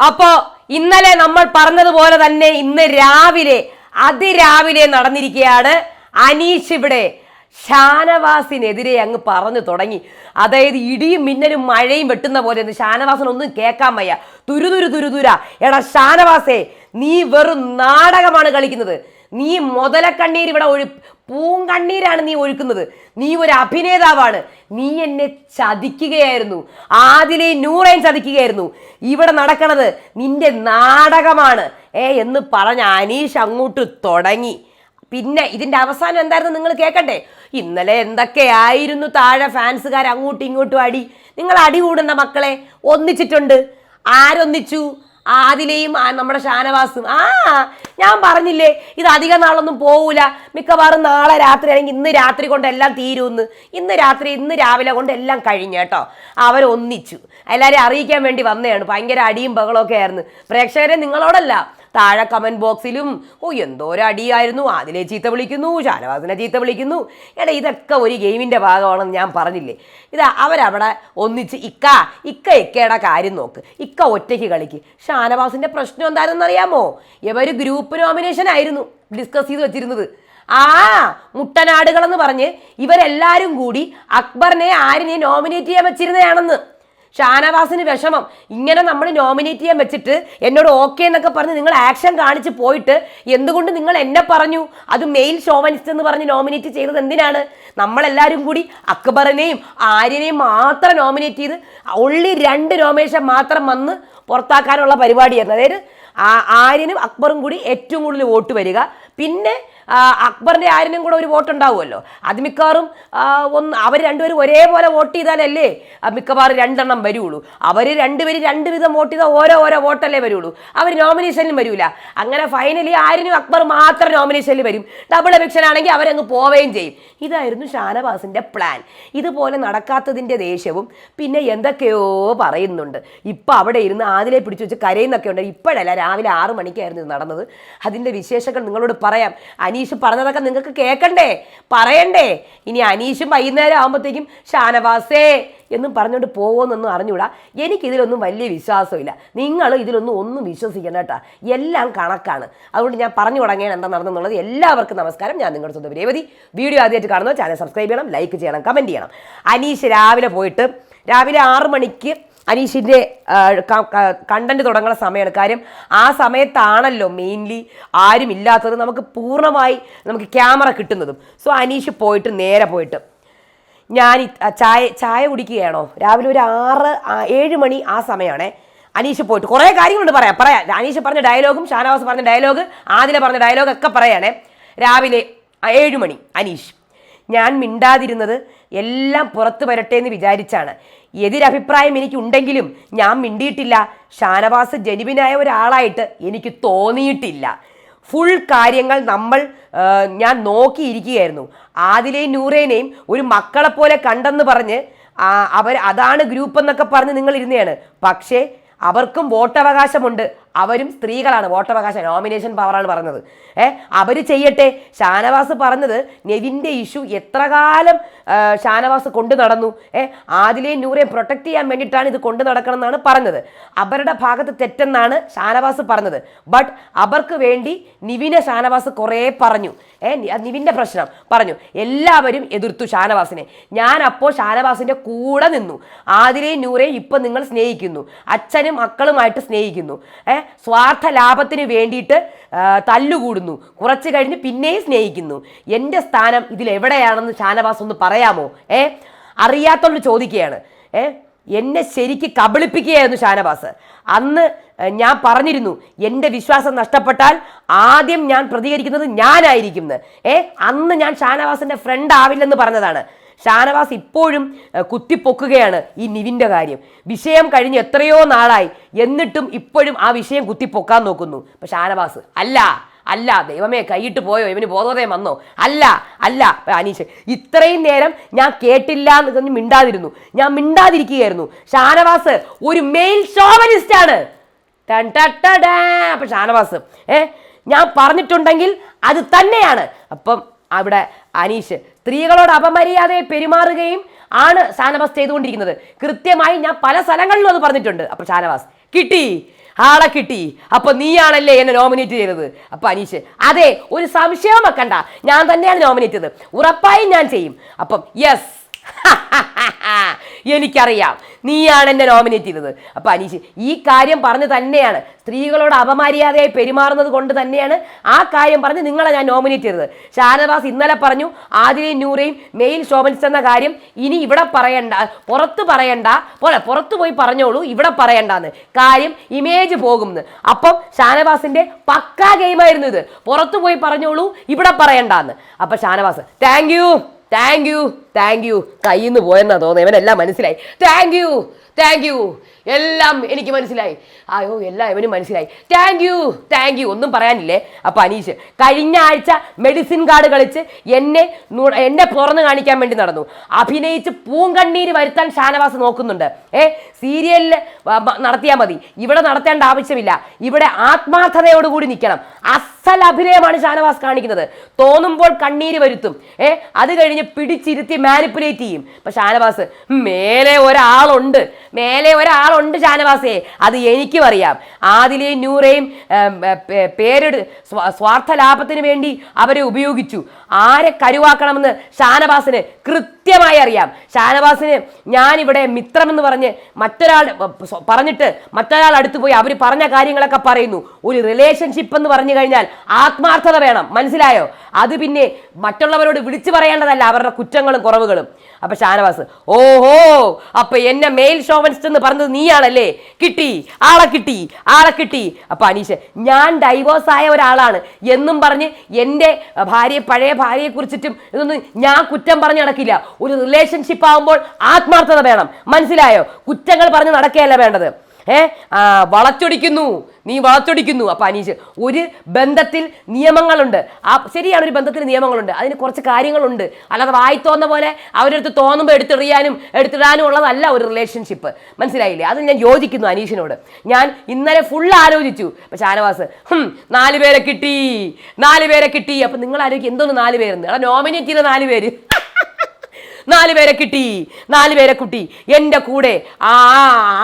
അപ്പോ ഇന്നലെ നമ്മൾ പറഞ്ഞതുപോലെ തന്നെ ഇന്ന് രാവിലെ അതിരാവിലെ നടന്നിരിക്കുകയാണ് അനീഷ് ഇവിടെ. ഷാനവാസിനെതിരെ അങ്ങ് പറഞ്ഞു തുടങ്ങി. അതായത് ഇടിയും മിന്നലും മഴയും വെട്ടുന്ന പോലെ ഷാനവാസിനൊന്നും കേൾക്കാൻ വയ്യ. തുരുതുരു തുരുതുര എടാ ഷാനവാസേ നീ വെറും നാടകമാണ് കളിക്കുന്നത്. നീ മുതലക്കണ്ണീർ ഇവിടെ ഒഴു പൂങ്കണ്ണീരാണ് നീ ഒഴുക്കുന്നത്. നീ ഒരു അഭിനേതാവാണ്. നീ എന്നെ ചതിക്കുകയായിരുന്നു. ആദിലെ നൂറേൻ ചതിക്കുകയായിരുന്നു. ഇവിടെ നടക്കണത് നിന്റെ നാടകമാണ്. ഏ എന്ന് പറഞ്ഞ അനീഷ് അങ്ങോട്ട് തുടങ്ങി. പിന്നെ ഇതിന്റെ അവസാനം എന്തായിരുന്നു നിങ്ങൾ കേൾക്കണ്ടേ ഇന്നലെ എന്തൊക്കെയായിരുന്നു താഴെ ഫാൻസുകാർ അങ്ങോട്ടും ഇങ്ങോട്ടും അടി. നിങ്ങൾ അടി കൂടുന്ന മക്കളെ ഒന്നിച്ചിട്ടുണ്ട്. ആരൊന്നിച്ചു? ആദിലെയും നമ്മുടെ ഷാനവാസും. ആ ഞാൻ പറഞ്ഞില്ലേ ഇത് അധിക നാളൊന്നും പോകൂല മിക്കവാറും നാളെ രാത്രി അല്ലെങ്കിൽ ഇന്ന് രാത്രി കൊണ്ട് എല്ലാം തീരുമെന്ന് ഇന്ന് രാത്രി ഇന്ന് രാവിലെ കൊണ്ട് എല്ലാം കഴിഞ്ഞു കേട്ടോ. അവരൊന്നിച്ചു എല്ലാവരെയും അറിയിക്കാൻ വേണ്ടി വന്നതാണ്. ഭയങ്കര അടിയും ബഹളമൊക്കെ ആയിരുന്നു. പ്രേക്ഷകരെ നിങ്ങളോടല്ല താഴെ കമന്റ് ബോക്സിലും ഓ എന്തോരം അടിയായിരുന്നു. അതിലെ ചീത്ത വിളിക്കുന്നു ഷാനവാസിനെ ചീത്ത വിളിക്കുന്നു. എടാ ഇതൊക്കെ ഒരു ഗെയിമിന്റെ ഭാഗമാണെന്ന് ഞാൻ പറഞ്ഞില്ലേ? ഇതാ അവരവിടെ ഒന്നിച്ച് ഇക്ക ഇക്ക ഇക്കയുടെ കാര്യം നോക്ക്. ഇക്ക ഒറ്റയ്ക്ക് കളിക്ക്. ഷാനവാസിന്റെ പ്രശ്നം എന്താണെന്ന് അറിയാമോ? ഇവർ ഗ്രൂപ്പ് നോമിനേഷൻ ആയിരുന്നു ഡിസ്കസ് ചെയ്ത് വെച്ചിരുന്നത്. ആ മുട്ടനാടുകളെന്ന് പറഞ്ഞ് ഇവരെല്ലാവരും കൂടി അക്ബറിനെ ആരിനെ നോമിനേറ്റ് ചെയ്യാൻ വെച്ചിരുന്നതാണെന്ന്. ഷാനവാസിന് വിഷമം. ഇങ്ങനെ നമ്മൾ നോമിനേറ്റ് ചെയ്യാൻ വെച്ചിട്ട് എന്നോട് ഓക്കെ എന്നൊക്കെ പറഞ്ഞ് നിങ്ങൾ ആക്ഷൻ കാണിച്ച് പോയിട്ട് എന്തുകൊണ്ട് നിങ്ങൾ എന്നെ പറഞ്ഞു? അത് മെയിൽ ഷോവനിസ്റ്റ് എന്ന് പറഞ്ഞ് നോമിനേറ്റ് ചെയ്തത് എന്തിനാണ്? നമ്മളെല്ലാവരും കൂടി അക്ബറിനെയും ആര്യനെയും മാത്രം നോമിനേറ്റ് ചെയ്ത് ഒള്ളി രണ്ട് നോമിനേഷൻ മാത്രം വന്ന് പുറത്താക്കാനുള്ള പരിപാടിയായിരുന്നു. അതായത് ആര്യനും അക്ബറും കൂടി ഏറ്റവും കൂടുതൽ വോട്ട് വരിക. പിന്നെ അക്ബറിന്റെ ആരിനും കൂടെ ഒരു വോട്ട് ഉണ്ടാവുമല്ലോ. അത് മിക്കവാറും ഒന്ന് അവർ രണ്ടുപേരും ഒരേപോലെ വോട്ട് ചെയ്താലല്ലേ മിക്കവാറും രണ്ടെണ്ണം വരുള്ളൂ. അവർ രണ്ടുപേരും രണ്ട് വിധം വോട്ട് ചെയ്താൽ ഓരോ ഓരോ വോട്ടല്ലേ വരുള്ളൂ. അവർ നോമിനേഷനിലും വരൂല. അങ്ങനെ ഫൈനലി ആരിനും അക്ബർ മാത്രം നോമിനേഷനിൽ വരും. ഡബിൾ എലക്ഷൻ ആണെങ്കിൽ അവരങ്ങ് പോവുകയും ചെയ്യും. ഇതായിരുന്നു ഷാനവാസിന്റെ പ്ലാൻ ഇതുപോലെ നടക്കാത്തതിന്റെ ദേഷ്യവും പിന്നെ എന്തൊക്കെയോ പറയുന്നുണ്ട്. ഇപ്പൊ അവിടെ ഇരുന്ന് ആദിലെ പിടിച്ചു വെച്ച് കരയുന്നൊക്കെ ഉണ്ട്. ഇപ്പോഴല്ല രാവിലെ ആറ് മണിക്കായിരുന്നു ഇത് നടന്നത്. അതിന്റെ വിശേഷങ്ങൾ നിങ്ങളോട് പറയാം. അനീഷ് പറഞ്ഞതൊക്കെ നിങ്ങൾക്ക് കേൾക്കണ്ടേ പറയണ്ടേ? ഇനി അനീഷും വൈകുന്നേരം ആകുമ്പോഴത്തേക്കും ഷാനവാസേ എന്നും പറഞ്ഞുകൊണ്ട് പോകുമെന്നൊന്നും അറിഞ്ഞൂടാ. എനിക്കിതിലൊന്നും വലിയ വിശ്വാസമില്ല. നിങ്ങൾ ഇതിലൊന്നും ഒന്നും വിശ്വസിക്കണം കേട്ടോ. എല്ലാം കണക്കാണ്. അതുകൊണ്ട് ഞാൻ പറഞ്ഞു തുടങ്ങിയാണ് എന്താ നടന്നെന്നുള്ളത്. എല്ലാവർക്കും നമസ്കാരം. ഞാൻ നിങ്ങളുടെ സ്വന്തം രേവതി. വീഡിയോ ആദ്യമായിട്ട് കാണുന്നത് ചാനൽ സബ്സ്ക്രൈബ് ചെയ്യണം ലൈക്ക് ചെയ്യണം കമന്റ് ചെയ്യണം. അനീഷ് രാവിലെ പോയിട്ട് രാവിലെ ആറ് മണിക്ക് അനീഷിന്റെ കണ്ടന്റ് തുടങ്ങുന്ന സമയമാണ്. കാര്യം ആ സമയത്താണല്ലോ മെയിൻലി ആരും ഇല്ലാത്തത് നമുക്ക് പൂർണമായി നമുക്ക് ക്യാമറ കിട്ടുന്നതും. സോ അനീഷ് പോയിട്ട് നേരെ പോയിട്ട് ഞാൻ ചായ ചായ കുടിക്കുകയാണോ? രാവിലെ ഒരു ആറ് ഏഴ് മണി ആ സമയമാണേ. അനീഷ് പോയിട്ട് കുറേ കാര്യങ്ങളുണ്ട് പറയാം. പറയാം. അനീഷ് പറഞ്ഞ ഡയലോഗും ഷാനവാസ് പറഞ്ഞ ഡയലോഗ് ആദില പറഞ്ഞ ഡയലോഗ് ഒക്കെ പറയാണേ. രാവിലെ ഏഴ് മണി അനീഷ്. ഞാൻ മിണ്ടാതിരുന്നത് എല്ലാം പുറത്തു വരട്ടെ എന്ന് വിചാരിച്ചാണ്. എതിരഭിപ്രായം എനിക്ക് ഉണ്ടെങ്കിലും ഞാൻ മിണ്ടിയിട്ടില്ല. ഷാനവാസ് ജനുവിനായ ഒരാളായിട്ട് എനിക്ക് തോന്നിയിട്ടില്ല. ഫുൾ കാര്യങ്ങൾ നമ്മൾ ഞാൻ നോക്കിയിരിക്കുകയായിരുന്നു. ആദിലെയും നൂറേനെയും ഒരു മക്കളെപ്പോലെ കണ്ടെന്ന് പറഞ്ഞ് അവർ അതാണ് ഗ്രൂപ്പ് എന്നൊക്കെ പറഞ്ഞ് നിങ്ങൾ ഇരുന്നെയാണ് പക്ഷേ അവർക്കും വോട്ടവകാശമുണ്ട്. അവരും സ്ത്രീകളാണ്. വോട്ടവകാശം നോമിനേഷൻ പവറാണ് പറഞ്ഞത് ഏ അവർ ചെയ്യട്ടെ. ഷാനവാസ് പറഞ്ഞത് നെവിന്റെ ഇഷ്യൂ എത്ര കാലം ഷാനവാസ് കൊണ്ടു നടന്നു. ഏ ആദിലെയും നൂറേയും പ്രൊട്ടക്ട് ചെയ്യാൻ വേണ്ടിയിട്ടാണ് ഇത് കൊണ്ടു നടക്കണം എന്നാണ് പറഞ്ഞത്. അവരുടെ ഭാഗത്ത് തെറ്റെന്നാണ് ഷാനവാസ് പറഞ്ഞത്. ബട്ട് അവർക്ക് വേണ്ടി നിവിനെ ഷാനവാസ് കുറേ പറഞ്ഞു. ഏ നിവിന്റെ പ്രശ്നം പറഞ്ഞു. എല്ലാവരും എതിർത്തു ഷാനവാസിനെ. ഞാൻ അപ്പോൾ ഷാനവാസിന്റെ കൂടെ നിന്നു. ആദിലെയും നൂറേയും ഇപ്പം നിങ്ങൾ സ്നേഹിക്കുന്നു. അച്ഛനും മക്കളുമായിട്ട് സ്നേഹിക്കുന്നു. ഏ സ്വാർത്ഥ ലാഭത്തിന് വേണ്ടിയിട്ട് തല്ലുകൂടുന്നു. കുറച്ച് കഴിഞ്ഞ് പിന്നെയും സ്നേഹിക്കുന്നു. എന്റെ സ്ഥാനം ഇതിൽ എവിടെയാണെന്ന് ഷാനവാസ് ഒന്ന് പറയാമോ? ഏ? അറിയാത്തോണ്ട് ചോദിക്കുകയാണ്. ഏ? എന്നെ ശരിക്ക് കബളിപ്പിക്കുകയായിരുന്നു ഷാനവാസ്. അന്ന് ഞാൻ പറഞ്ഞിരുന്നു എന്റെ വിശ്വാസം നഷ്ടപ്പെട്ടാൽ ആദ്യം ഞാൻ പ്രതികരിക്കുന്നത് ഞാനായിരിക്കും എന്ന്. ഏ? അന്ന് ഞാൻ ഷാനവാസിന്റെ ഫ്രണ്ട് ആവില്ലെന്ന് പറഞ്ഞതാണ്. ഷാനവാസ് ഇപ്പോഴും കുത്തിപ്പൊക്കുകയാണ് ഈ നിവിന്റെ കാര്യം. വിഷയം കഴിഞ്ഞ് എത്രയോ നാളായി. എന്നിട്ടും ഇപ്പോഴും ആ വിഷയം കുത്തിപ്പൊക്കാൻ നോക്കുന്നു. ഇപ്പം ഷാനവാസ് അല്ല അല്ല ദൈവമേ കൈയിട്ട് പോയോ? ഇവന് ബോധോദയം വന്നോ? അല്ല അല്ല അനീഷ് ഇത്രയും നേരം ഞാൻ കേട്ടില്ല എന്ന് മിണ്ടാതിരുന്നു. ഞാൻ മിണ്ടാതിരിക്കുകയായിരുന്നു. ഷാനവാസ് ഒരു മെയിൽ ഷോവനിസ്റ്റ് ആണ്. ടൺ ട ട അപ്പൊ ഷാനവാസ് ഏ ഞാൻ പറഞ്ഞിട്ടുണ്ടെങ്കിൽ അത് തന്നെയാണ്. അപ്പം അവിടെ അനീഷ്. സ്ത്രീകളോട് അപമര്യാദയെ പെരുമാറുകയും ആണ് ഷാനവാസ് ചെയ്തുകൊണ്ടിരിക്കുന്നത്. കൃത്യമായി ഞാൻ പല സ്ഥലങ്ങളിലും അത് പറഞ്ഞിട്ടുണ്ട്. അപ്പൊ ഷാനവാസ് കിട്ടി. ആളെ കിട്ടി. അപ്പൊ നീയാണല്ലേ എന്നെ നോമിനേറ്റ് ചെയ്തത്? അപ്പൊ അനീഷ് അതെ ഒരു സംശയം വെക്കണ്ട. ഞാൻ തന്നെയാണ് നോമിനേറ്റ് ചെയ്തത്. ഉറപ്പായും ഞാൻ ചെയ്യും. അപ്പം യെസ് എനിക്കറിയാം. നീയാണ് എന്നെ നോമിനേറ്റ് ചെയ്തത്. അപ്പൊ അനീഷ് ഈ കാര്യം പറഞ്ഞ് തന്നെയാണ്. സ്ത്രീകളോട് അപമര്യാദയായി പെരുമാറുന്നത് കൊണ്ട് തന്നെയാണ് ആ കാര്യം പറഞ്ഞ് നിങ്ങളെ ഞാൻ നോമിനേറ്റ് ചെയ്തത്. ഷാനവാസ് ഇന്നലെ പറഞ്ഞു ആദിലയും നൂറയും മെയിൽ ഷോമൻസ് എന്ന കാര്യം ഇനി ഇവിടെ പറയണ്ട പുറത്ത് പറയണ്ട പോലെ പുറത്ത് പോയി പറഞ്ഞോളൂ ഇവിടെ പറയണ്ടെന്ന്. കാര്യം ഇമേജ് പോകുമെന്ന് അപ്പം ഷാനവാസിന്റെ പക്കാ ഗെയിമായിരുന്നു ഇത്. പുറത്ത് പോയി പറഞ്ഞോളൂ ഇവിടെ പറയണ്ടെന്ന്. അപ്പൊ Shanavas thank thank you thank you കയ്യിൽ നിന്ന് പോയെന്നാ തോന്നുന്നത് ഇവനെല്ലാം മനസ്സിലായി. താങ്ക് യു താങ്ക് യു എല്ലാം എനിക്ക് മനസ്സിലായി. അയ്യോ എല്ലാം ഇവനും മനസ്സിലായി. താങ്ക് യു താങ്ക് യു ഒന്നും പറയാനില്ലേ? അപ്പൊ അനീഷ് കഴിഞ്ഞ ആഴ്ച മെഡിസിൻ കാർഡ് കളിച്ച് എന്നെ എന്നെ തുറന്നു കാണിക്കാൻ വേണ്ടി നടന്നു. അഭിനയിച്ച് പൂങ്കണ്ണീര് വരുത്താൻ ഷാനവാസ് നോക്കുന്നുണ്ട്. ഏ സീരിയലിൽ നടത്തിയാൽ മതി. ഇവിടെ നടത്തേണ്ട ആവശ്യമില്ല. ഇവിടെ ആത്മാർത്ഥതയോടുകൂടി നിൽക്കണം. അസൽ അഭിനയമാണ് ഷാനവാസ് കാണിക്കുന്നത്. തോന്നുമ്പോൾ കണ്ണീര് വരുത്തും. ഏ അത് കഴിഞ്ഞ് പിടിച്ചിരുത്തി മാനിപ്പുലേറ്റ് ചെയ്യും. അപ്പൊ ഷാനവാസ് മേലെ ഒരാളുണ്ട്. മേലെ ഒരാളുണ്ട് ഷാനവാസേ. അത് എനിക്കും അറിയാം. ആദിലെയും നൂറേയും പേരെടു സ്വാർത്ഥ ലാഭത്തിന് വേണ്ടി അവരെ ഉപയോഗിച്ചു. ആരെ കരുവാക്കണമെന്ന് ഷാനവാസിന് കൃത്യമായി അറിയാം. ഷാനവാസിന് ഞാനിവിടെ മിത്രമെന്ന് പറഞ്ഞ് മറ്റൊരാൾ പറഞ്ഞിട്ട് മറ്റൊരാൾ അടുത്ത് പോയി അവർ പറഞ്ഞ കാര്യങ്ങളൊക്കെ പറയുന്നു. ഒരു റിലേഷൻഷിപ്പ് എന്ന് പറഞ്ഞു കഴിഞ്ഞാൽ ആത്മാർത്ഥത വേണം. മനസ്സിലായോ? അത് പിന്നെ മറ്റുള്ളവരോട് വിളിച്ചു പറയേണ്ടതല്ല. അവരുടെ കുറ്റങ്ങളും കുറവുകളും. അപ്പൊ ഷാനവാസ് ഓഹോ അപ്പൊ എന്നെ മെയിൽ ഷോവൻസ്റ്റ് എന്ന് പറഞ്ഞത് നീയാണല്ലേ? കിട്ടി ആളെ കിട്ടി ആളെ കിട്ടി. അപ്പൊ അനീഷ് ഞാൻ ഡൈവോഴ്സ് ആയ ഒരാളാണ്. എന്നും പറഞ്ഞ് എന്റെ ഭാര്യ പഴയ ഭാര്യയെ കുറിച്ചിട്ടും ഇതൊന്നും ഞാൻ കുറ്റം പറഞ്ഞ് നടക്കില്ല. ഒരു റിലേഷൻഷിപ്പ് ആകുമ്പോൾ ആത്മാർത്ഥത വേണം. മനസ്സിലായോ? കുറ്റങ്ങൾ പറഞ്ഞ് നടക്കുകയല്ല വേണ്ടത്. ഏ വളച്ചൊടിക്കുന്നു. നീ വളച്ചൊടിക്കുന്നു. അപ്പൊ അനീഷ് ഒരു ബന്ധത്തിൽ നിയമങ്ങളുണ്ട്. ആ ശരിയാണ് ഒരു ബന്ധത്തിൽ നിയമങ്ങളുണ്ട്. അതിന് കുറച്ച് കാര്യങ്ങളുണ്ട്. അല്ലാതെ വായി തോന്ന പോലെ അവരടുത്ത് തോന്നുമ്പോൾ എടുത്തെറിയാനും എടുത്തിടാനും ഉള്ളതല്ല ഒരു റിലേഷൻഷിപ്പ് മനസ്സിലായില്ലേ? അത് ഞാൻ യോജിക്കുന്നു അനീഷിനോട്. ഞാൻ ഇന്നലെ ഫുൾ ആലോചിച്ചു. അപ്പൊ ഷാനവാസ് നാല് പേരെ കിട്ടി. നാല് പേരെ കിട്ടി. അപ്പൊ നിങ്ങൾ ആലോചിക്കും എന്തോന്ന് നാല് പേരെന്ന്? നോമിനേറ്റ് ചെയ്ത നാല് പേര്. നാല് പേരെ കിട്ടി. നാല് പേരെ കുട്ടി. എന്റെ കൂടെ ആ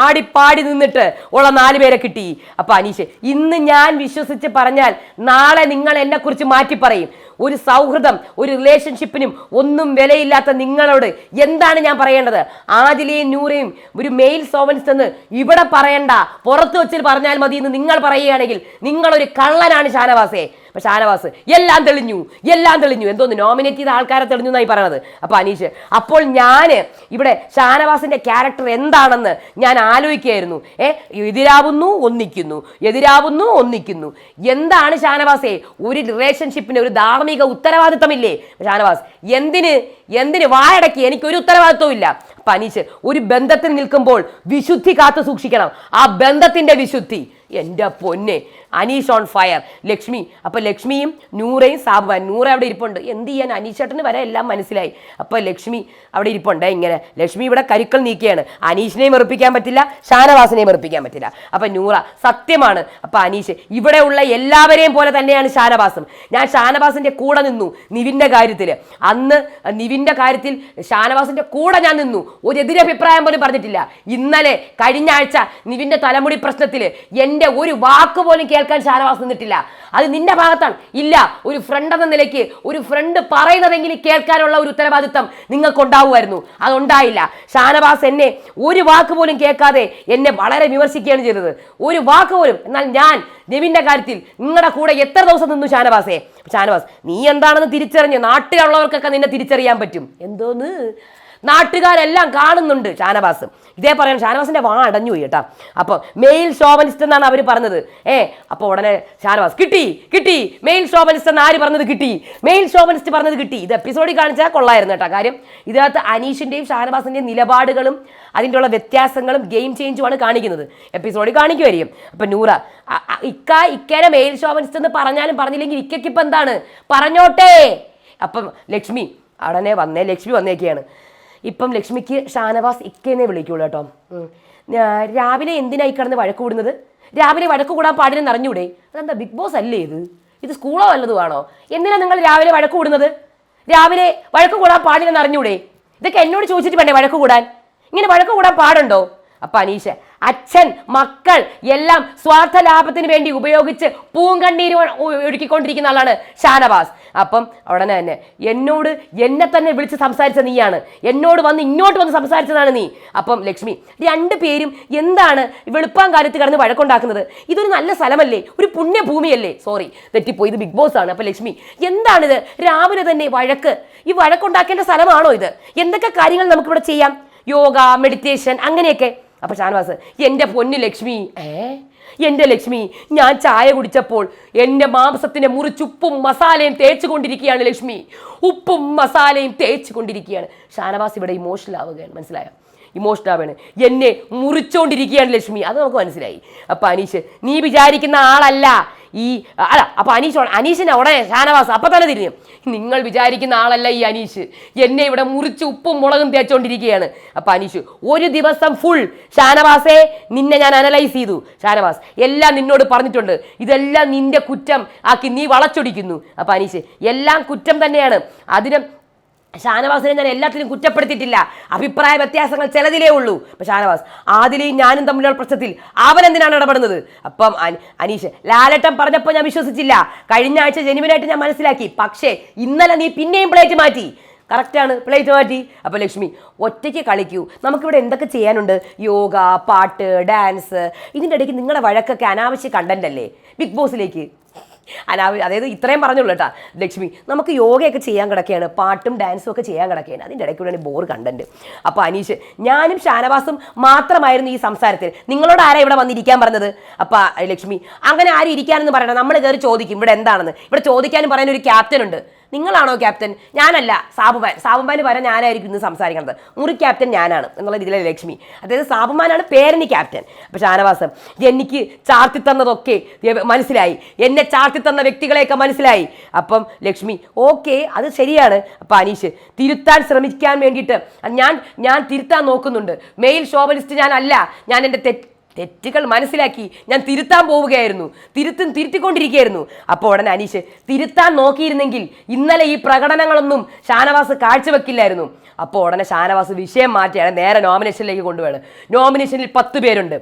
ആടിപ്പാടി നിന്നിട്ട് ഉള്ള നാല് പേരെ കിട്ടി. അപ്പൊ അനീഷ് ഇന്ന് ഞാൻ വിശ്വസിച്ച് പറഞ്ഞാൽ നാളെ നിങ്ങൾ എന്നെക്കുറിച്ച് മാറ്റി പറയും. ഒരു സൗഹൃദം ഒരു റിലേഷൻഷിപ്പിനും ഒന്നും വിലയില്ലാത്ത നിങ്ങളോട് എന്താണ് ഞാൻ പറയേണ്ടത്? ആദിലെയും നൂറയും ഒരു മെയിൽ സോവൻസ് എന്ന് ഇവിടെ പറയണ്ട. പുറത്ത് വെച്ചിൽ പറഞ്ഞാൽ മതി എന്ന് നിങ്ങൾ പറയുകയാണെങ്കിൽ നിങ്ങളൊരു കള്ളനാണ് ഷാനവാസേ. അപ്പൊ ഷാനവാസ് എല്ലാം തെളിഞ്ഞു എല്ലാം തെളിഞ്ഞു. എന്തോന്ന് നോമിനേറ്റ് ചെയ്ത ആൾക്കാരെ തെളിഞ്ഞു എന്നായി പറയണത്. അപ്പൊ അനീഷ് അപ്പോൾ ഞാൻ ഇവിടെ ഷാനവാസിന്റെ ക്യാരക്ടർ എന്താണെന്ന് ഞാൻ ആലോചിക്കുകയായിരുന്നു. ഏ എതിരാവുന്നു ഒന്നിക്കുന്നു. എതിരാവുന്നു ഒന്നിക്കുന്നു. എന്താണ് ഷാനവാസേ ഒരു റിലേഷൻഷിപ്പിന് ഒരു ധാർമ്മിക ഉത്തരവാദിത്തമില്ലേ? ഷാനവാസ് എന്തിന് എന്തിന് വായടക്കി? എനിക്കൊരു ഉത്തരവാദിത്വവും അനീഷ് ഒരു ബന്ധത്തിൽ നിൽക്കുമ്പോൾ വിശുദ്ധി കാത്തു സൂക്ഷിക്കണം. ആ ബന്ധത്തിന്റെ വിശുദ്ധി. എന്റെ പൊന്നെ അനീഷ് ഓൺ ഫയർ ലക്ഷ്മി അപ്പോൾ ലക്ഷ്മിയും നൂറയും സാബുവാൻ നൂറ അവിടെ ഇരിപ്പുണ്ട്. എന്ത് ചെയ്യാൻ? അനീഷേട്ടന് വരെ എല്ലാം മനസ്സിലായി. അപ്പോൾ ലക്ഷ്മി അവിടെ ഇരിപ്പുണ്ട്. ഇങ്ങനെ. ലക്ഷ്മി ഇവിടെ കരുക്കൾ നീക്കിയാണ്. അനീഷിനെയും വെറുപ്പിക്കാൻ പറ്റില്ല ഷാനവാസിനെയും വെറുപ്പിക്കാൻ പറ്റില്ല. അപ്പോൾ നൂറ സത്യമാണ്. അപ്പോൾ അനീഷ് ഇവിടെ ഉള്ള എല്ലാവരെയും പോലെ തന്നെയാണ് ഷാനവാസും. ഞാൻ ഷാനവാസിന്റെ കൂടെ നിന്നു നിവിന്റെ കാര്യത്തിൽ അന്ന് നിവിന്റെ കാര്യത്തിൽ ഷാനവാസിന്റെ കൂടെ ഞാൻ നിന്നു. ഒരു എതിരഭിപ്രായം പോലും പറഞ്ഞിട്ടില്ല. ഇന്നലെ കഴിഞ്ഞ ആഴ്ച നിവിന്റെ തലമുടി പ്രശ്നത്തിൽ എന്റെ ഒരു വാക്ക് പോലും കേൾക്കാൻ ഷാനവാസ് നിന്നിട്ടില്ല. അത് നിന്റെ ഭാഗത്താണ്. ഇല്ല ഒരു ഫ്രണ്ട് എന്ന നിലയ്ക്ക് ഒരു ഫ്രണ്ട് പറയുന്നതെങ്കിലും കേൾക്കാനുള്ള ഒരു ഉത്തരവാദിത്തം നിങ്ങൾക്കുണ്ടാവുമായിരുന്നു. അതുണ്ടായില്ല. ഷാനവാസ് എന്നെ ഒരു വാക്ക് പോലും കേൾക്കാതെ എന്നെ വളരെ വിമർശിക്കുകയാണ് ചെയ്തത്. ഒരു വാക്ക് പോലും. എന്നാൽ ഞാൻ നിവിന്റെ കാര്യത്തിൽ നിങ്ങളുടെ കൂടെ എത്ര ദിവസം നിന്നു ഷാനവാസേ? ഷാനവാസ് നീ എന്താണെന്ന് തിരിച്ചറിഞ്ഞ് നാട്ടിലുള്ളവർക്കൊക്കെ നിന്നെ തിരിച്ചറിയാൻ പറ്റും. എന്തോന്ന്? നാട്ടുകാരെല്ലാം കാണുന്നുണ്ട് ഷാനവാസ്. ഇതേ പറയാൻ ഷാനവാസിന്റെ വാ അടഞ്ഞു പോയി കേട്ടാ. അപ്പൊ മെയിൽ ഷോവനിസ്റ്റ് എന്നാണ് അവർ പറഞ്ഞത്. ഏ അപ്പൊ ഉടനെ ഷാനവാസ് കിട്ടി കിട്ടി. മെയിൽ ഷോവനിസ്റ്റ് എന്ന് ആര് പറഞ്ഞത് കിട്ടി? മെയിൽ ഷോവനിസ്റ്റ് പറഞ്ഞത് കിട്ടി. ഇത് എപ്പിസോഡിൽ കാണിച്ചാൽ കൊള്ളായിരുന്നു കേട്ടോ കാര്യം. ഇതിനകത്ത് അനീഷിന്റെയും ഷാനവാസിന്റെയും നിലപാടുകളും അതിന്റെ ഉള്ള വ്യത്യാസങ്ങളും ഗെയിം ചേഞ്ചുമാണ് കാണിക്കുന്നത്. എപ്പിസോഡിൽ കാണിക്കുമായിരിക്കും അപ്പൊ നൂറ ഇക്ക ഇക്കേനെ മെയിൽ ഷോവനിസ്റ്റ് എന്ന് പറഞ്ഞാലും പറഞ്ഞില്ലെങ്കിൽ ഇക്കയ്ക്ക് ഇപ്പൊ എന്താണ്? പറഞ്ഞോട്ടെ. അപ്പം ലക്ഷ്മി ഉടനെ വന്നേ ലക്ഷ്മി വന്നേക്കാണ് ഇപ്പം ലക്ഷ്മിക്ക് ഷാനവാസ് ഇക്കേനെ വിളിക്കുള്ളൂ കേട്ടോ. രാവിലെ എന്തിനായി കിടന്ന് വഴക്ക് കൂടുന്നത്? രാവിലെ വഴക്ക് കൂടാൻ പാടിനെ അറിഞ്ഞൂടെ? അതെന്താ ബിഗ് ബോസ് അല്ലേ ഇത്? ഇത് സ്കൂളോ വല്ലതുമാണോ എന്തിനാ നിങ്ങൾ രാവിലെ വഴക്ക് കൂടുന്നത്? രാവിലെ വഴക്ക് കൂടാൻ പാടിനെ അറിഞ്ഞൂടെ? ഇതൊക്കെ എന്നോട് ചോദിച്ചിട്ട് വേണ്ടേ വഴക്ക് കൂടാൻ? ഇങ്ങനെ വഴക്ക് കൂടാൻ പാടുണ്ടോ? അപ്പൊ അനീഷ് അച്ഛൻ മക്കൾ എല്ലാം സ്വാർത്ഥ ലാഭത്തിന് വേണ്ടി ഉപയോഗിച്ച് പൂങ്കണ്ണീര് ഒഴുക്കിക്കൊണ്ടിരിക്കുന്ന ആളാണ് ഷാനവാസ്. അപ്പം ഉടനെ തന്നെ എന്നോട് എന്നെ തന്നെ വിളിച്ച് സംസാരിച്ച നീയാണ്. എന്നോട് വന്ന് ഇങ്ങോട്ട് വന്ന് സംസാരിച്ചതാണ് നീ. അപ്പം ലക്ഷ്മി രണ്ട് പേരും എന്താണ് വെളുപ്പാൻ കാലത്ത് കിടന്ന് വഴക്കുണ്ടാക്കുന്നത്? ഇതൊരു നല്ല സ്ഥലമല്ലേ? ഒരു പുണ്യഭൂമിയല്ലേ? സോറി തെറ്റിപ്പോയി ഇത് ബിഗ് ബോസ് ആണ്. അപ്പം ലക്ഷ്മി എന്താണിത്? രാവിലെ തന്നെ വഴക്ക്. ഈ വഴക്കുണ്ടാക്കേണ്ട സ്ഥലമാണോ ഇത്? എന്തൊക്കെ കാര്യങ്ങൾ നമുക്കിവിടെ ചെയ്യാം? യോഗ മെഡിറ്റേഷൻ അങ്ങനെയൊക്കെ. അപ്പൊ ഷാനവാസ് എന്റെ പൊന്നു ലക്ഷ്മി. ഏ? എന്റെ ലക്ഷ്മി ഞാൻ ചായ കുടിച്ചപ്പോൾ എന്റെ മുറിച്ച് മുറിച്ചുപ്പും മസാലയും തേച്ച് കൊണ്ടിരിക്കുകയാണ് ലക്ഷ്മി. ഉപ്പും മസാലയും തേച്ച് കൊണ്ടിരിക്കുകയാണ് ഷാനവാസ് ഇവിടെ ഇമോഷണൽ ആവുകയാണ് മനസ്സിലായോ? ഇമോഷണൽ ആവുകയാണ് എന്നെ മുറിച്ചുകൊണ്ടിരിക്കുകയാണ് ലക്ഷ്മി. അത് നമുക്ക് മനസ്സിലായി. അപ്പൊ അനീഷ് നീ വിചാരിക്കുന്ന ആളല്ല. ഈ അല്ല അപ്പൊ അനീഷ് അനീഷിനെ ഉടനെ ഷാനവാസ് അപ്പൊ തന്നെ തിരിഞ്ഞു. നിങ്ങൾ വിചാരിക്കുന്ന ആളല്ല ഈ അനീഷ്. എന്നെ ഇവിടെ മുറിച്ച് ഉപ്പും മുളകും തേച്ചോണ്ടിരിക്കുകയാണ്. അപ്പൊ അനീഷ് ഒരു ദിവസം ഫുൾ ഷാനവാസെ നിന്നെ ഞാൻ അനലൈസ് ചെയ്തു. ഷാനവാസ് എല്ലാം നിന്നോട് പറഞ്ഞിട്ടുണ്ട്. ഇതെല്ലാം നിന്റെ കുറ്റം ആക്കി നീ വളച്ചൊടിക്കുന്നു. അപ്പൊ അനീഷ് എല്ലാം കുറ്റം തന്നെയാണ്. അതിന് ഷാനവാസിനെ ഞാൻ എല്ലാത്തിനും കുറ്റപ്പെടുത്തിയിട്ടില്ല. അഭിപ്രായ വ്യത്യാസങ്ങൾ ചിലതിലേ ഉള്ളൂ. അപ്പൊ ഷാനവാസ് ആദിലെയും ഞാനും തമ്മിലുള്ള പ്രശ്നത്തിൽ അവൻ എന്തിനാണ് ഇടപെടുന്നത്? അപ്പം അനി- അനീഷ് ലാലട്ടം പറഞ്ഞപ്പോൾ ഞാൻ വിശ്വസിച്ചില്ല. കഴിഞ്ഞ ആഴ്ച ജെനുവിനായിട്ട് ഞാൻ മനസ്സിലാക്കി. പക്ഷേ ഇന്നലെ നീ പിന്നെയും പ്ലേറ്റ് മാറ്റി. കറക്റ്റാണ് പ്ലേറ്റ് മാറ്റി. അപ്പോൾ ലക്ഷ്മി ഒറ്റയ്ക്ക് കളിക്കൂ. നമുക്കിവിടെ എന്തൊക്കെ ചെയ്യാനുണ്ട്? യോഗ പാട്ട് ഡാൻസ്. ഇതിന്റെ ഇടയ്ക്ക് നിങ്ങളുടെ വഴക്കൊക്കെ അനാവശ്യ കണ്ടന്റ് അല്ലേ? ബിഗ് ബോസിലേക്ക്. അനാവശ്യ അതായത് ഇത്രയും പറഞ്ഞുള്ളൂ കേട്ടാ ലക്ഷ്മി. നമുക്ക് യോഗയൊക്കെ ചെയ്യാൻ കിടക്കുകയാണ് പാട്ടും ഡാൻസും ഒക്കെ ചെയ്യാൻ കിടക്കുകയാണ് അതിന്റെ ഇടയ്ക്കൂടെയാണ് ബോർ കണ്ടന്റ് അപ്പോൾ അനീഷ് ഞാനും ഷാനവാസും മാത്രമായിരുന്നു ഈ സംസാരത്തിൽ. നിങ്ങളോട് ആരാ ഇവിടെ വന്നിരിക്കാൻ പറഞ്ഞത്? അപ്പോൾ ലക്ഷ്മി അങ്ങനെ ആരും ഇരിക്കാനെന്ന് പറയണം. നമ്മൾ കയറി ചോദിക്കും ഇവിടെ എന്താണെന്ന്. ഇവിടെ ചോദിക്കാനും പറയാൻ ഒരു ക്യാപ്റ്റൻ ഉണ്ട്. നിങ്ങളാണോ ക്യാപ്റ്റൻ? ഞാനല്ല. സാബുമാൻ. സാബുമാൻ പകരം ഞാനായിരിക്കും ഇന്ന് സംസാരിക്കുന്നത്. മുറി ക്യാപ്റ്റൻ ഞാനാണ് എന്നുള്ള രീതിയിലെ ലക്ഷ്മി. അതായത് സാബുമാനാണ് പേരന് ക്യാപ്റ്റൻ. അപ്പോൾ ഷാനവാസം എനിക്ക് ചാർത്തി തന്നതൊക്കെ മനസ്സിലായി. എന്നെ ചാർത്തി തന്ന വ്യക്തികളെയൊക്കെ മനസ്സിലായി. അപ്പം ലക്ഷ്മി ഓക്കെ അത് ശരിയാണ്. അപ്പം അനീഷ് തിരുത്താൻ ശ്രമിക്കാൻ വേണ്ടിയിട്ട് ഞാൻ ഞാൻ തിരുത്താൻ നോക്കുന്നുണ്ട്. മെയിൽ ഷോവലിസ്റ്റ് ഞാനല്ല. ഞാൻ എന്റെ തെറ്റ് തെറ്റുകൾ മനസ്സിലാക്കി ഞാൻ തിരുത്താൻ പോവുകയായിരുന്നു. തിരുത്തും തിരുത്തിക്കൊണ്ടിരിക്കുകയായിരുന്നു. അപ്പോൾ ഉടനെ അനീഷ് തിരുത്താൻ നോക്കിയിരുന്നെങ്കിൽ ഇന്നലെ ഈ പ്രകടനങ്ങളൊന്നും ഷാനവാസ് കാഴ്ചവെക്കില്ലായിരുന്നു. അപ്പോൾ ഉടനെ ഷാനവാസ് വിഷയം മാറ്റിയാണ് നേരെ നോമിനേഷനിലേക്ക് കൊണ്ടുപോയത് നോമിനേഷനിൽ പത്ത് പേരുണ്ട്.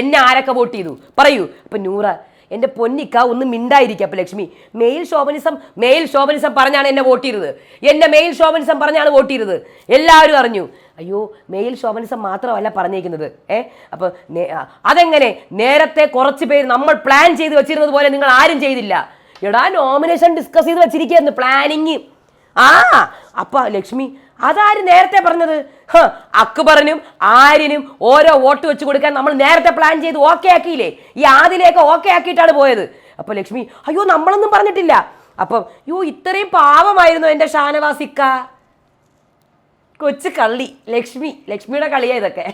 എന്നെ ആരൊക്കെ വോട്ട് ചെയ്തു? പറയൂ. ഇപ്പം നൂറ എന്റെ പൊന്നിക്ക ഒന്ന് മിണ്ടായിരിക്കും അപ്പോൾ ലക്ഷ്മി. മെയിൽ ശോഭനിസം മെയിൽ ശോഭനിസം പറഞ്ഞാണ് എന്നെ വോട്ട് ചെയ്തത് എന്റെ മെയിൽ ശോഭനിസം പറഞ്ഞാണ് വോട്ട് ചെയ്തത് എല്ലാവരും അറിഞ്ഞു. അയ്യോ മെയിൽ ശോഭനിസം മാത്രമല്ല പറഞ്ഞേക്കുന്നത് ഏ? അപ്പോൾ അതെങ്ങനെ? നേരത്തെ കുറച്ച് പേര് നമ്മൾ പ്ലാൻ ചെയ്ത് വെച്ചിരുന്നത് പോലെ നിങ്ങൾ ആരും ചെയ്തില്ല. എടാ നോമിനേഷൻ ഡിസ്കസ് ചെയ്ത് വെച്ചിരിക്കുകയായിരുന്നു പ്ലാനിങ് ആ അപ്പ ലക്ഷ്മി അതാര് നേരത്തെ പറഞ്ഞത്? അക്ബറിനും ആര്യനും ഓരോ വോട്ട് വെച്ച് കൊടുക്കാൻ നമ്മൾ നേരത്തെ പ്ലാൻ ചെയ്ത് ഓക്കെ ആക്കിയില്ലേ? ഈ ആദിലേക്ക് ഓക്കെ ആക്കിയിട്ടാണ് പോയത്. അപ്പൊ ലക്ഷ്മി അയ്യോ നമ്മളൊന്നും പറഞ്ഞിട്ടില്ല. അപ്പം യോ ഇത്രയും പാവമായിരുന്നു എന്റെ ഷാനവാസിക്ക. കൊച്ചു കള്ളി ലക്ഷ്മി ലക്ഷ്മിയുടെ കളിയാ ഇതൊക്കെ.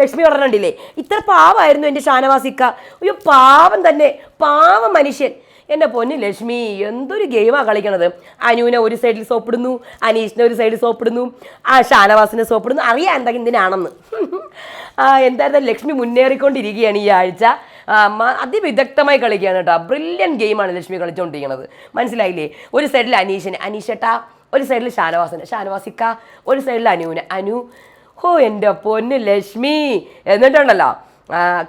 ലക്ഷ്മി പറഞ്ഞിട്ടില്ലേ ഇത്ര പാവമായിരുന്നു എന്റെ ഷാനവാസിക്ക. അയ്യോ പാവം തന്നെ പാവം മനുഷ്യൻ. എന്റെ പൊന്നു ലക്ഷ്മി എന്തൊരു ഗെയിമാണ് കളിക്കണത്. അനുവിനെ ഒരു സൈഡിൽ സോപ്പിടുന്നു അനീഷിനെ ഒരു സൈഡിൽ സോപ്പിടുന്നു ആ ഷാനവാസിനെ സോപ്പിടുന്നു അറിയാം എന്താ എന്തിനാണെന്ന് എന്തായാലും ലക്ഷ്മി മുന്നേറിക്കൊണ്ടിരിക്കുകയാണ് ഈ ആഴ്ച. അതിവിദഗ്ധമായി കളിക്കുകയാണ് കേട്ടോ. ബ്രില്യൻ ഗെയിമാണ് ലക്ഷ്മി കളിച്ചുകൊണ്ടിരിക്കുന്നത് മനസ്സിലായില്ലേ? ഒരു സൈഡിൽ അനീഷിന് അനീഷേട്ടാ ഒരു സൈഡിൽ ഷാനവാസിന്. ഷാനവാസിക്ക ഒരു സൈഡിൽ അനുവിന്. അനു ഹോ എന്റെ പൊന്ന് ലക്ഷ്മി. എന്നിട്ടുണ്ടല്ലോ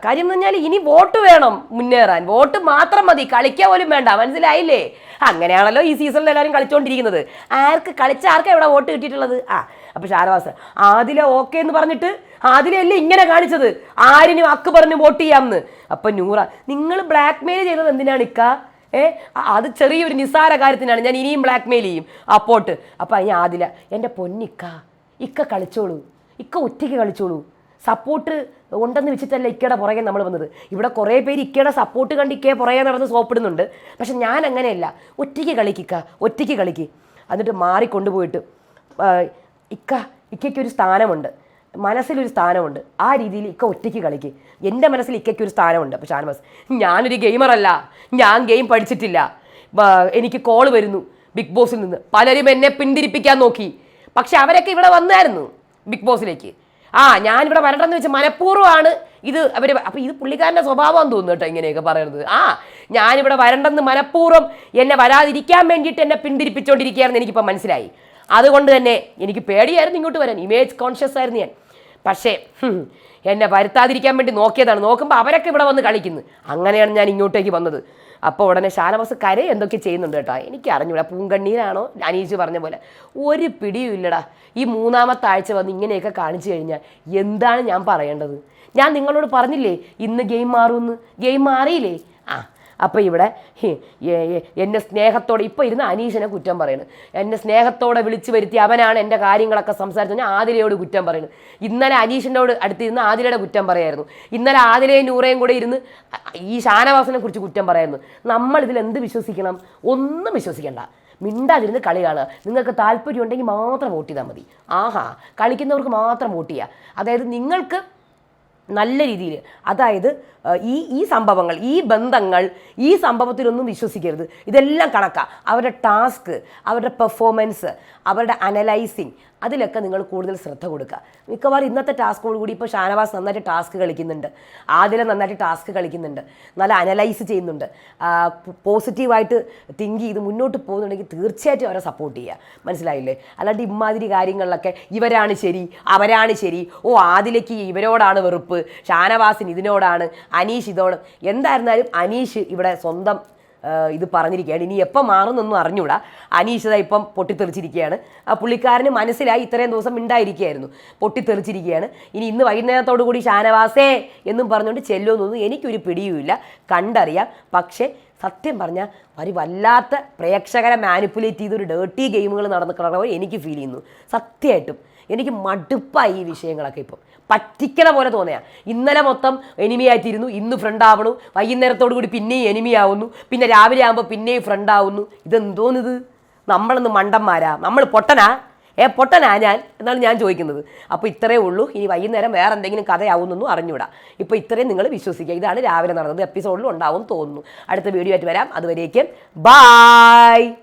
കാര്യം എന്ന് പറഞ്ഞാൽ ഇനി വോട്ട് വേണം മുന്നേറാൻ. വോട്ട് മാത്രം മതി. കളിക്കാൻ പോലും വേണ്ട. മനസ്സിലായില്ലേ? അങ്ങനെയാണല്ലോ ഈ സീസണിൽ എല്ലാവരും കളിച്ചുകൊണ്ടിരിക്കുന്നത് ആർക്ക് കളിച്ച ആർക്കാണ് ഇവിടെ വോട്ട് കിട്ടിയിട്ടുള്ളത്? ആ അപ്പൊ ഷാനവാസ് ആദില ഓക്കെ എന്ന് പറഞ്ഞിട്ട് ആദിലല്ലേ ഇങ്ങനെ കാണിച്ചത്? ആരിനും വാക്ക് പറഞ്ഞ് വോട്ട് ചെയ്യാമെന്ന്. അപ്പൊ നൂറ നിങ്ങൾ ബ്ലാക്ക് മെയിൽ ചെയ്തത് എന്തിനാണ് ഇക്ക? ഏ അത് ചെറിയൊരു നിസ്സാര കാര്യത്തിനാണ്. ഞാൻ ഇനിയും ബ്ലാക്ക് മെയിൽ ചെയ്യും അപ്പോട്ട് അപ്പൊ അതിന് ആദില എന്റെ പൊന്നിക്ക ഇക്ക കളിച്ചോളൂ. ഇക്ക ഒറ്റയ്ക്ക് കളിച്ചോളൂ. സപ്പോർട്ട് ഉണ്ടെന്ന് വെച്ചിട്ടല്ല ഇക്കയുടെ പുറകെ നമ്മൾ വന്നത്. ഇവിടെ കുറേ പേര് ഇക്കയുടെ സപ്പോർട്ട് കണ്ട് ഇക്കയെ പുറകെ നടന്ന് സോപ്പിടുന്നുണ്ട്. പക്ഷെ ഞാൻ അങ്ങനെയല്ല. ഒറ്റയ്ക്ക് കളിക്കിക്ക ഒറ്റയ്ക്ക് കളിക്ക്. എന്നിട്ട് മാറിക്കൊണ്ടുപോയിട്ട് ഇക്ക ഇക്കയ്ക്കൊരു സ്ഥാനമുണ്ട്. മനസ്സിലൊരു സ്ഥാനമുണ്ട്. ആ രീതിയിൽ ഇക്ക ഒറ്റയ്ക്ക് കളിക്ക്. എന്റെ മനസ്സിൽ ഇക്കയ്ക്ക് സ്ഥാനമുണ്ട്. അപ്പോൾ ഷാനവാസ് ഞാനൊരു ഗെയിമറല്ല ഞാൻ ഗെയിം പഠിച്ചിട്ടില്ല. എനിക്ക് കോൾ വരുന്നു ബിഗ് ബോസിൽ നിന്ന്. പലരും എന്നെ പിന്തിരിപ്പിക്കാൻ നോക്കി. പക്ഷെ അവരൊക്കെ ഇവിടെ വന്നായിരുന്നു ബിഗ് ബോസിലേക്ക് ആ ഞാനിവിടെ വരണ്ടെന്ന് വെച്ച് മനഃപൂർവമാണ് ഇത് അവർ അപ്പോൾ ഇത് പുള്ളിക്കാരന്റെ സ്വഭാവം തോന്നുന്നു കേട്ടോ ഇങ്ങനെയൊക്കെ പറയുന്നത് ആ ഞാനിവിടെ വരണ്ടെന്ന് മനഃപൂർവം എന്നെ വരാതിരിക്കാൻ വേണ്ടിയിട്ട് എന്നെ പിന്തിരിപ്പിച്ചുകൊണ്ടിരിക്കുകയാണെന്ന് എനിക്കിപ്പോൾ മനസ്സിലായി. അതുകൊണ്ട് തന്നെ എനിക്ക് പേടിയായിരുന്നു ഇങ്ങോട്ട് വരാൻ. ഇമേജ് കോൺഷ്യസ് ആയിരുന്നു ഞാൻ. പക്ഷേ എന്നെ വരുത്താതിരിക്കാൻ വേണ്ടി നോക്കിയതാണ്. നോക്കുമ്പോൾ അവരൊക്കെ ഇവിടെ വന്ന് കളിക്കുന്നു. അങ്ങനെയാണ് ഞാൻ ഇങ്ങോട്ടേക്ക് വന്നത്. അപ്പോൾ ഉടനെ ഷാനവാസ് കര എന്തൊക്കെ ചെയ്യുന്നുണ്ട് കേട്ടോ? എനിക്ക് അറിഞ്ഞൂടാ. പൂങ്കണ്ണീരാണോ? അനീഷ് പറഞ്ഞ പോലെ. ഒരു പിടിയും ഇല്ലടാ. ഈ മൂന്നാമത്തെ ആഴ്ച വന്ന് ഇങ്ങനെയൊക്കെ കാണിച്ചു കഴിഞ്ഞാൽ എന്താണ് ഞാൻ പറയേണ്ടത്? ഞാൻ നിങ്ങളോട് പറഞ്ഞില്ലേ ഇന്ന് ഗെയിം മാറുമെന്ന്? ഗെയിം മാറിയില്ലേ? ആ അപ്പോൾ ഇവിടെ എന്നെ സ്നേഹത്തോടെ ഇപ്പോൾ ഇരുന്ന് അനീഷിനെ കുറ്റം പറയുന്നു എന്നെ സ്നേഹത്തോടെ വിളിച്ചു വരുത്തി അവനാണ് എന്റെ കാര്യങ്ങളൊക്കെ സംസാരിച്ചു ഞാൻ ആതിരയോട് കുറ്റം പറയുന്നു ഇന്നലെ അനീഷിന്റെയോട് അടുത്തിരുന്ന് ആതിരയുടെ കുറ്റം പറയായിരുന്നു. ഇന്നലെ ആതിരയും നൂറയും കൂടെ ഇരുന്ന് ഈ ഷാനവാസിനെ കുറിച്ച് കുറ്റം പറയായിരുന്നു. നമ്മൾ ഇതിൽ എന്ത് വിശ്വസിക്കണം? ഒന്നും വിശ്വസിക്കണ്ട. മിണ്ടാതിരുന്ന് കളി കാണുക നിങ്ങൾക്ക് താല്പര്യം ഉണ്ടെങ്കിൽ മാത്രം വോട്ട് ചെയ്താൽ മതി. ആഹാ കളിക്കുന്നവർക്ക് മാത്രം വോട്ട് ചെയ്യുക അതായത് നിങ്ങൾക്ക് നല്ല രീതിയിൽ അതായത് ഈ ഈ സംഭവങ്ങൾ ഈ ബന്ധങ്ങൾ ഈ സംഭവത്തിലൊന്നും വിശ്വസിക്കരുത്. ഇതെല്ലാം കണക്കാ. അവരുടെ ടാസ്ക് അവരുടെ പെർഫോമൻസ് അവരുടെ അനലൈസിങ് അതിലൊക്കെ നിങ്ങൾ കൂടുതൽ ശ്രദ്ധ കൊടുക്കുക. മിക്കവാറും ഇന്നത്തെ ടാസ്കോട് കൂടി ഇപ്പോൾ ഷാനവാസ് നന്നായിട്ട് ടാസ്ക് കളിക്കുന്നുണ്ട്. ആദില നന്നായിട്ട് ടാസ്ക് കളിക്കുന്നുണ്ട്. നല്ല അനലൈസ് ചെയ്യുന്നുണ്ട്. പോസിറ്റീവായിട്ട് തിങ്ക് ചെയ്ത് മുന്നോട്ട് പോകുന്നുണ്ടെങ്കിൽ തീർച്ചയായിട്ടും അവരെ സപ്പോർട്ട് ചെയ്യുക. മനസ്സിലായില്ലേ? അല്ലാണ്ട് ഇമാതിരി കാര്യങ്ങളിലൊക്കെ ഇവരാണ് ശരി അവരാണ് ശരി ഓ ആദിലേക്ക് ഇവരോടാണ് വെറുപ്പ് ഷാനവാസിന് ഇതിനോടാണ് അനീഷ് ഇതോട് എന്തായിരുന്നാലും അനീഷ് ഇവിടെ സ്വന്തം ഇത് പറഞ്ഞിരിക്കുകയാണ്. ഇനി എപ്പോൾ മാറുന്നൊന്നും അറിഞ്ഞൂടാ. അനീഷിത ഇപ്പം പൊട്ടിത്തെറിച്ചിരിക്കുകയാണ്. ആ പുള്ളിക്കാരന് മനസ്സിലായി ഇത്രയും ദിവസം ഉണ്ടായിരിക്കുകയായിരുന്നു പൊട്ടിത്തെറിച്ചിരിക്കുകയാണ്. ഇനി ഇന്ന് വൈകുന്നേരത്തോടു കൂടി ഷാനവാസേ എന്നും പറഞ്ഞുകൊണ്ട് ചെല്ലുമെന്നൊന്നും എനിക്കൊരു പിടിയുമില്ല. കണ്ടറിയാം. പക്ഷേ സത്യം പറഞ്ഞാൽ ഒരു വല്ലാത്ത പ്രേക്ഷകരെ മാനിപ്പുലേറ്റ് ചെയ്തൊരു ഡേർട്ടി ഗെയിമുകൾ നടന്നിട്ടുള്ള പോലെ എനിക്ക് ഫീൽ ചെയ്യുന്നു. സത്യമായിട്ടും. എനിക്ക് മടുപ്പായി ഈ വിഷയങ്ങളൊക്കെ ഇപ്പം. പറ്റിക്കണ പോലെ തോന്നിയാ. ഇന്നലെ മൊത്തം എനിമിയായിട്ടിരുന്നു ഇന്ന് ഫ്രണ്ട് ആവണു. വൈകുന്നേരത്തോടു കൂടി പിന്നെയും എനിമി ആവുന്നു. പിന്നെ രാവിലെ ആകുമ്പോൾ പിന്നെയും ഫ്രണ്ട് ആവുന്നു. ഇതെന്തോന്നിത്? നമ്മളൊന്ന് മണ്ടന്മാരാ. നമ്മൾ പൊട്ടനാ? ഏ പൊട്ടനാ ഞാൻ എന്നാണ് ഞാൻ ചോദിക്കുന്നത്. അപ്പോൾ ഇത്രയേ ഉള്ളൂ. ഇനി വൈകുന്നേരം വേറെ എന്തെങ്കിലും കഥയാവുന്നൊന്നും അറിഞ്ഞൂടാ ഇപ്പോൾ ഇത്രയും നിങ്ങൾ വിശ്വസിക്കുക. ഇതാണ് രാവിലെ നടന്നത്. എപ്പിസോഡിൽ ഉണ്ടാവും തോന്നുന്നു. അടുത്ത വീഡിയോ ആയിട്ട് വരാം. അതുവരേക്കും. ബായ്